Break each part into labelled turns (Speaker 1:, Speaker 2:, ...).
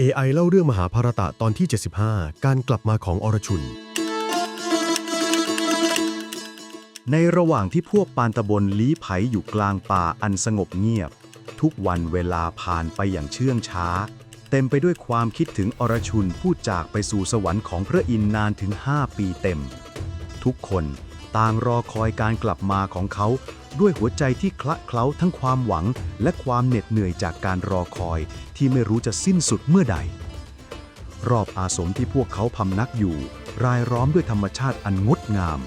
Speaker 1: AI เล่าเรื่องมหาภารตะตอนที่ 75 การกลับมาของอรชุน
Speaker 2: ในระหว่างที่พวกปานตะบนลี้ไผอยู่กลางป่าอันสงบเงียบ ทุกวันเวลาผ่านไปอย่างเชื่องช้า เต็มไปด้วยความคิดถึงอรชุนผู้จากไปสู่สวรรค์ของพระอินทร์นานถึง 5 ปีเต็ม ทุกคน ต่างรอคอยการกลับมาของเขา ด้วยหัวใจที่คละเคล้าทั้งความหวัง และความเหน็ดเหนื่อยจากการรอคอย ที่ไม่รู้จะสิ้นสุดเมื่อใด รอบอาสมที่พวกเขาพำนักอยู่ รายล้อมด้วยธรรมชาติอันงดงาม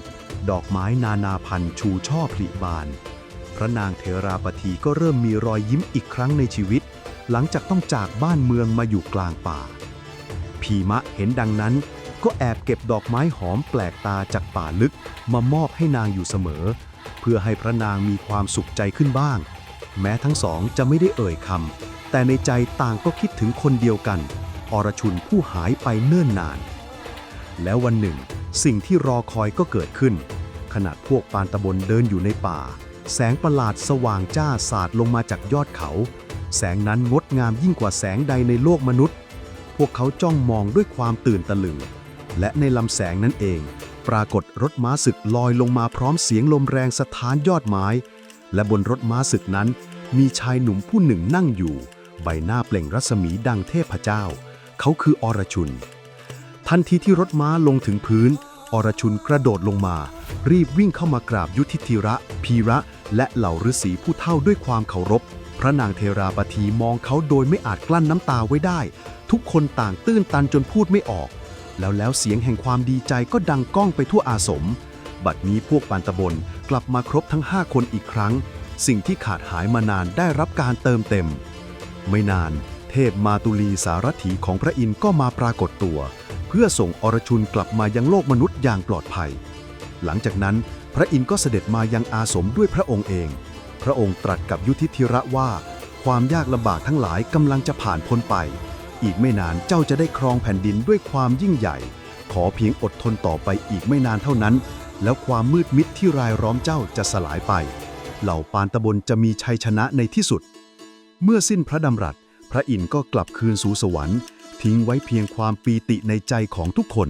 Speaker 2: ดอกไม้นานาพันธุ์ชูช่อผลิบาน พระนางเทราปทีก็เริ่มมีรอยยิ้มอีกครั้งในชีวิต หลังจากต้องจากบ้านเมืองมาอยู่กลางป่า พีมะเห็นดังนั้น ก็แอบเก็บดอกไม้หอมแปลกตาจากป่าลึกมามอบให้นางอยู่เสมอ เพื่อให้พระนางมีความสุขใจขึ้นบ้าง แม้ทั้งสองจะไม่ได้เอ่ยคำแต่ในใจต่างก็คิดถึงคนเดียวกัน อรชุนผู้หายไปเนิ่นนาน แล้ววันหนึ่ง สิ่งที่รอคอยก็เกิดขึ้น ขณะพวกปานตะบนเดินอยู่ในป่า แสงประหลาดสว่างจ้าสาดลงมาจากยอดเขา แสงนั้นงดงามยิ่งกว่าแสงใดในโลกมนุษย์ พวกเขาจ้องมองด้วยความตื่นตะลึง และในลำแสงนั้นเอง ปรากฏรถม้าศึกลอยลงมาพร้อมเสียงลมแรงสะท้านยอดไม้ และบนรถม้าศึกนั้น มีชายหนุ่มผู้หนึ่งนั่งอยู่ ใบหน้าเปล่งรัศมีดังเทพเจ้า เขาคืออรชุน ทันทีที่รถม้าลงถึงพื้น อรชุนกระโดดลงมา รีบวิ่งเข้ามากราบยุทธิธิระ พีระ และเหล่าฤาษีผู้เฒ่าด้วยความเคารพพระนางเทราปทีมองเขาโดยไม่อาจกลั้นน้ำตาไว้ได้ ทุกคนต่างตื้นตันจนพูดไม่ออก แล้วแล้วเสียงแห่งความดีใจก็ดังก้องไปทั่วอาสม บัดนี้พวกปานตะบนกลับมาครบทั้ง 5 คนอีกครั้ง สิ่งที่ขาดหายมานานได้รับการเติมเต็ม ไม่นานเทพมาตุลีสารถีของพระอินทร์ก็มาปรากฏตัว เพื่อส่งอรชุนกลับมายังโลกมนุษย์อย่างปลอดภัย หลังจากนั้นพระอินทร์ก็เสด็จมายังอาสมด้วยพระองค์เอง พระองค์ตรัสกับยุทธิธิระว่า ความยากลำบากทั้งหลายกำลังจะผ่านพ้นไป อีกไม่นานเจ้าจะได้ครองแผ่นดินด้วยความยิ่งใหญ่ ขอเพียงอดทนต่อไปอีกไม่นานเท่านั้น แล้วความมืดมิดที่รายล้อมเจ้าจะสลายไป เหล่าปานตะบนจะมีชัยชนะในที่สุด เมื่อสิ้นพระดำรัส พระอินทร์ก็กลับคืนสู่สวรรค์ ทิ้งไว้เพียงความปีติในใจของทุกคน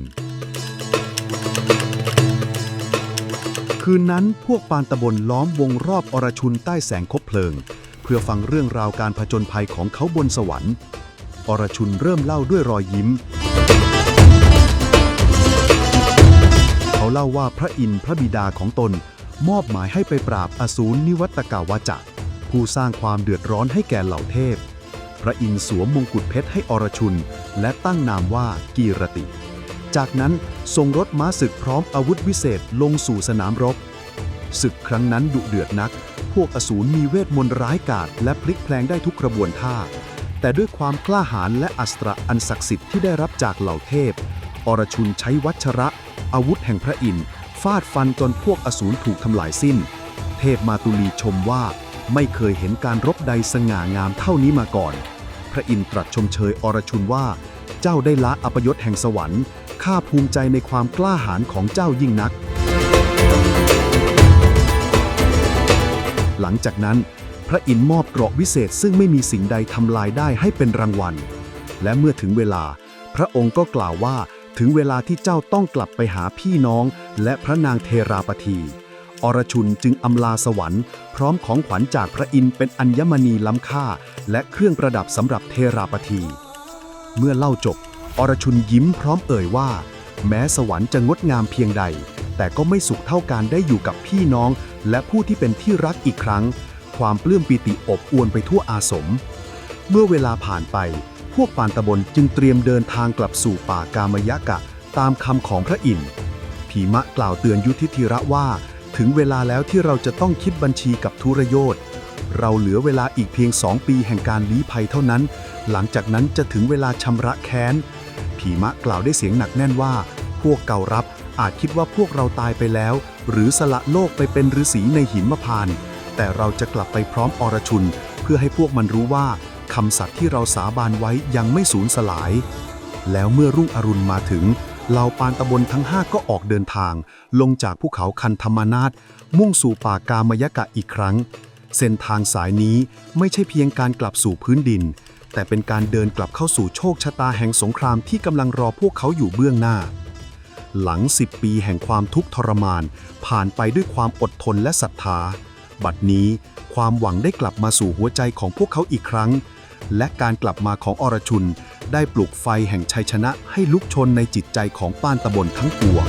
Speaker 2: คืนนั้นพวกปานตะบนล้อมวงรอบอรชุนใต้แสงคบเพลิง เพื่อฟังเรื่องราวการผจญภัยของเขาบนสวรรค์ อรชุนเริ่มเล่าด้วยรอยยิ้ม เขาเล่าว่าพระอินทร์พระบิดาของตน มอบหมายให้ไปปราบอสูรนิวัตกาวาจะผู้สร้างความเดือดร้อนให้แก่เหล่าเทพ พระอินทร์สวมมงกุฎเพชรให้อรชุน และตั้งนามว่ากีรติ จากนั้นทรงรถม้าศึกพร้อมอาวุธวิเศษลงสู่สนามรบ ศึกครั้งนั้นดุเดือดนัก พวกอสูรมีเวทมนต์ร้ายกาจและพลิกแพลงได้ทุกกระบวนท่า แต่ด้วยความกล้าหาญและอัสตรอันศักดิ์สิทธิ์ที่ได้รับจากเหล่าเทพ อรชุนใช้วัชระ อาวุธแห่งพระอินทร์ฟาดฟันจนพวกอสูรถูกทำลายสิ้น เทพมาตุลีชมว่าไม่เคยเห็นการรบใดสง่างามเท่านี้มาก่อน พระอินทร์ตรัสชมเชยอรชุนว่า เจ้าได้ละอัปยศแห่งสวรรค์ ข้าภูมิใจในความกล้าหาญของเจ้ายิ่งนัก หลังจากนั้น พระอินทร์มอบเกราะวิเศษซึ่งไม่มีสิ่งใดทำลายได้ให้เป็นรางวัล และเมื่อถึงเวลา พระองค์ก็กล่าวว่าถึงเวลาที่เจ้าต้องกลับไปหาพี่น้อง และพระนางเทราปทีอรชุนจึงอำลาสวรรค์ พร้อมของขวัญจากพระอินทร์เป็นอัญมณีล้ำค่า และเครื่องประดับสำหรับเทราปที เมื่อเล่าจบ อรชุนยิ้มพร้อมเอ่ยว่า แม้สวรรค์จะงดงามเพียงใด แต่ก็ไม่สุขเท่าการได้อยู่กับพี่น้อง และผู้ที่เป็นที่รักอีกครั้ง ความปลื้มปิติอบอวลไปทั่วอาสม เมื่อเวลาผ่านไป พวกปานตะบนจึงเตรียมเดินทางกลับสู่ป่ากามยะกะ ตามคำของพระอินทร์ผีมะกล่าวเตือนยุทธิธิระว่า ถึงเวลาแล้วที่เราจะต้องคิดบัญชีกับทุรโยธเราเหลือเวลาอีกเพียงสองปีแห่งการลี้ภัยเท่านั้น หลังจากนั้นจะถึงเวลาชำระแค้น ผีมะกล่าวได้เสียงหนักแน่นว่า พวกเก่ารับอาจคิดว่าพวกเราตายไปแล้ว หรือสละโลกไปเป็นฤาษีในหินมพานต์ แต่เราจะกลับไปพร้อมอรชุน เพื่อให้พวกมันรู้ว่าคำสัตย์ที่เราสาบานไว้ยังไม่สูญสลาย แล้วเมื่อรุ่งอรุณมาถึงเหล่าปานตะบนทั้งห้าก็ออกเดินทาง ลงจากภูเขาคันธรรมานาตมุ่งสู่ป่ากามยกะอีกครั้ง เส้นทางสายนี้ไม่ใช่เพียงการกลับสู่พื้นดิน
Speaker 3: แต่เป็นการเดินกลับเข้าสู่โชคชะตาแห่งสงครามที่กำลังรอพวกเขาอยู่เบื้องหน้า หลัง 10 ปีแห่งความทุกข์ทรมาน ผ่านไปด้วยความอดทนและศรัทธา บัดนี้ ความหวังได้กลับมาสู่หัวใจของพวกเขาอีกครั้ง และการกลับมาของอรชุน ได้ปลุกไฟแห่งชัยชนะให้ลุกชนในจิตใจของป้านตะบนทั้งปวง